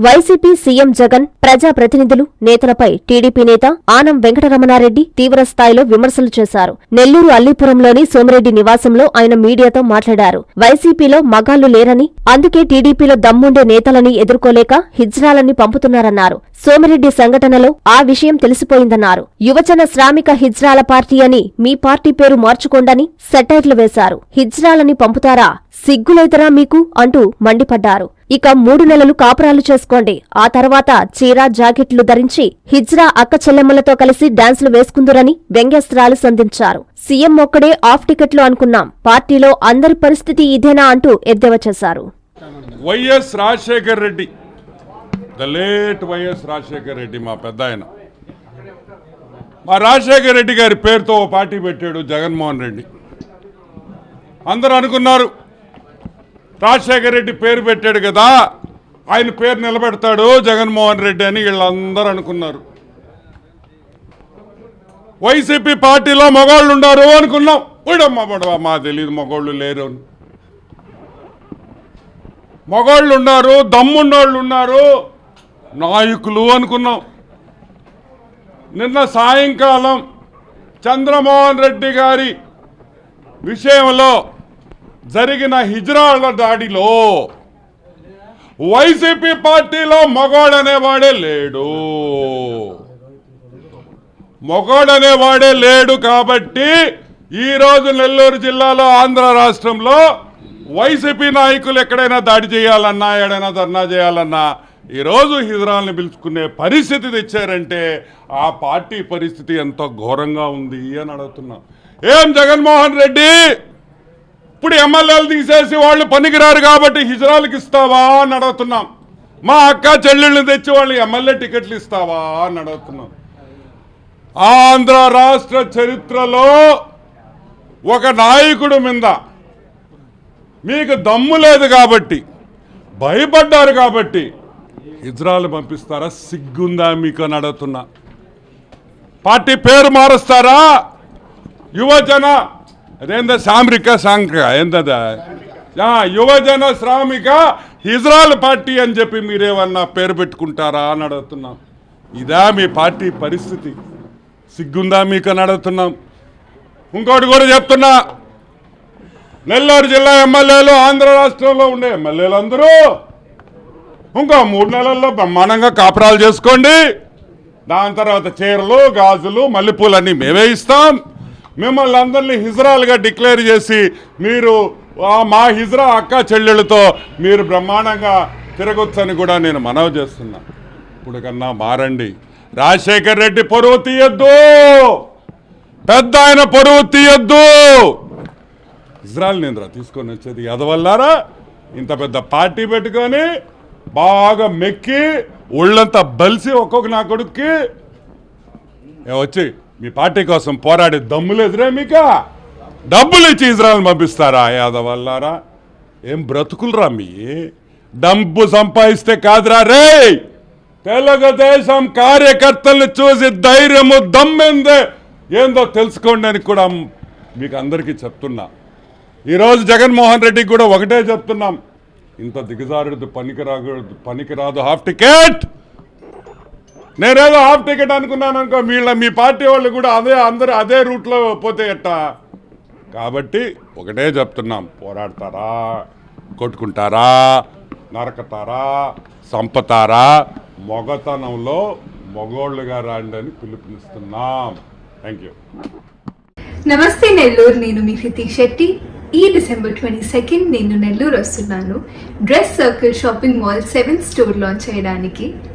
YCP CM Jagan ప్రజాప్రతినిధులు నేతలపై TDP నేత ఆనం వెంకటరమణారెడ్డి తీవ్రస్థాయిలో విమర్శలు చేశారు. నెల్లూరు అల్లీపురంలోని సోమిరెడ్డి నివాసంలో ఆయన మీడియాతో మాట్లాడారు. వైసీపీలో మగాళ్ళు లేరని అందుకే టీడీపీలో దమ్ముండే నేతలని ఎదుర్కోలేక హిజ్రాలని పంపుతున్నారన్నారు. సోమిరెడ్డి సంఘటనలో ఆ విషయం తెలిసిపోయిందన్నారు. యువజన శ్రామిక హిజ్రాల పార్టీ అని మీ పార్టీ పేరు మార్చుకోండని సెటైర్లు వేశారు. హిజ్రాలని పంపుతారా? సిగ్గులేతరా మీకు? అంటూ మండిపడ్డారు. ఇక మూడు నెలలు కాపురాలు చేసుకోండి. ఆ తర్వాత చీర జాకెట్లు ధరించి హిజ్రా అక్క చెల్లెమ్మలతో కలిసి డాన్సులు వేసుకుందురని వ్యంగ్యస్త్రాలు సంధించారు. సీఎం ఒక్కడే ఆఫ్ టికెట్లు అనుకున్నాం. పార్టీలో అందరి పరిస్థితి ఇదేనా అంటూ ఎద్దేవా చేశారు. YS Rajasekhar Reddy. The late YS Rajasekhar Reddy మా పెద్ద ఆయన. మా రాజశేఖర్ రెడ్డి గారి పేరుతో పార్టీ పెట్టాడు జగన్మోహన్ రెడ్డి. అందరూ అనుకున్నారు రాజశేఖర్ రెడ్డి పేరు పెట్టాడు కదా ఆయన పేరు నిలబెడతాడు జగన్మోహన్ రెడ్డి అని వీళ్ళందరూ అనుకున్నారు. వైసీపీ పార్టీలో మగవాళ్ళు ఉండారు అనుకున్నాం. ఉడమ్మ బడవా మా తెలియదు మగవాళ్ళు లేరు అని. మగవాళ్ళు ఉన్నారు దమ్మున్నోళ్ళు ఉన్నారు నాయకులు అనుకున్నాం. నిన్న సాయంకాలం చంద్రమోహన్ రెడ్డి గారి విషయంలో జరిగిన హిజ్రాల దాడిలో వైసీపీ పార్టీలో మగవాడు లేడు. మగవాడు లేడు కాబట్టి ఈరోజు నెల్లూరు జిల్లాలో ఆంధ్ర రాష్ట్రంలో వైసీపీ నాయకులు ఎక్కడైనా దాడి చేయాలన్నా ఎక్కడైనా ధర్నా చేయాలన్నా ఈరోజు హిజ్రాల్ని పిలుచుకునే పరిస్థితి తెచ్చారంటే ఆ పార్టీ పరిస్థితి ఎంత ఘోరంగా ఉంది అని అడుగుతున్నా. ఏం జగన్మోహన్ రెడ్డి? ఇప్పుడు ఎమ్మెల్యేలు తీసేసి వాళ్ళు పనికిరారు కాబట్టి హిజరాలకు ఇస్తావా అని అడుగుతున్నాం. మా అక్క చెల్లెళ్ళు తెచ్చి వాళ్ళు ఎమ్మెల్యే టికెట్లు ఇస్తావా అని అడుగుతున్నాం. ఆంధ్ర రాష్ట్ర చరిత్రలో ఒక నాయకుడు మీద మీకు దమ్ము లేదు కాబట్టి భయపడ్డారు కాబట్టి హిజ్రాలు పంపిస్తారా? సిగ్గుందా మీకు అని అడుగుతున్నా. పార్టీ పేరు మారుస్తారా? యువజన అదేందా సామ్రిక సాంక ఏందదా? యువజన శ్రామిక ఇజ్రాయల్ పార్టీ అని చెప్పి మీరేమన్నా పేరు పెట్టుకుంటారా అని అడుగుతున్నాం. ఇదా మీ పార్టీ పరిస్థితి. సిగ్గుందా మీకు అని అడుగుతున్నాం. ఇంకోటి కూడా చెప్తున్నా. నెల్లూరు జిల్లా ఎమ్మెల్యేలు ఆంధ్ర రాష్ట్రంలో ఉండే ఎమ్మెల్యేలు అందరూ ఇంకో మూడు నెలల్లో బ్రహ్మాండంగా కాపురాలు చేసుకోండి. దాని తర్వాత చీరలు గాజులు మల్లెపూలన్నీ మేమే ఇస్తాం. మిమ్మల్ని అందరినీ హిజ్రాలుగా డిక్లేర్ చేసి మీరు మా హిజ్రా అక్క చెల్లెళ్ళతో మీరు బ్రహ్మాండంగా తిరగొచ్చని కూడా నేను మనవి చేస్తున్నా. ఇప్పుడు కన్నా మారండి. రాజశేఖర్ రెడ్డి పొరువు తీయద్దు! పెద్ద ఆయన పొరువు తీయద్దు! ఇజ్రాయల్ నింద్ర తీసుకొని వచ్చేది ఎదవల్లారా ఇంత పెద్ద పార్టీ పెట్టుకొని బాగా మెక్కి ఒళ్ళంతా బలిసి ఒక్కొక్క నా కొడుక్కి వచ్చి మీ పార్టీ కోసం పోరాడే దమ్ము ఎదురే మీక? డబ్బులు ఇచ్చి ఇజ్రాయల్ పంపిస్తారా యాదవల్లారా ఏం బ్రతుకులరా మీ? డబ్బు సంపాదిస్తే కాదురా రే తెలుగుదేశం కార్యకర్తల్ని చూసి ధైర్యము దమ్మెందే. ఏందో తెలుసుకోండి అని కూడా మీకు అందరికీ చెప్తున్నా. ఈరోజు జగన్మోహన్ రెడ్డికి కూడా ఒకటే చెప్తున్నాం. ఇంత దిగజారుడు పనికిరాకూడదు పనికిరాదు హాఫ్ టికెట్! నేనేదో హాఫ్ టికెట్ అనుకున్నాను అనుకో వీళ్ళ మీ పార్టీ వాళ్ళు కూడా అదే అందరూ అదే రూట్లో పోతే ఎట్టా? కాబట్టి ఒకటే చెప్తున్నాం పోరాడతారా కొట్టుకుంటారా నరకతారా సంపతారా మొగతనంలో మగోళ్ళుగా రాండి అని పిలుపునిస్తున్నాం. థ్యాంక్ యూ నమస్తే నెల్లూరు నేను మీ హృతిక్ శెట్టి. ఈ డిసెంబర్ ట్వంటీ సెకండ్ నేను నెల్లూరు వస్తున్నాను. Dress circle shopping mall seven store launch చేయడానికి.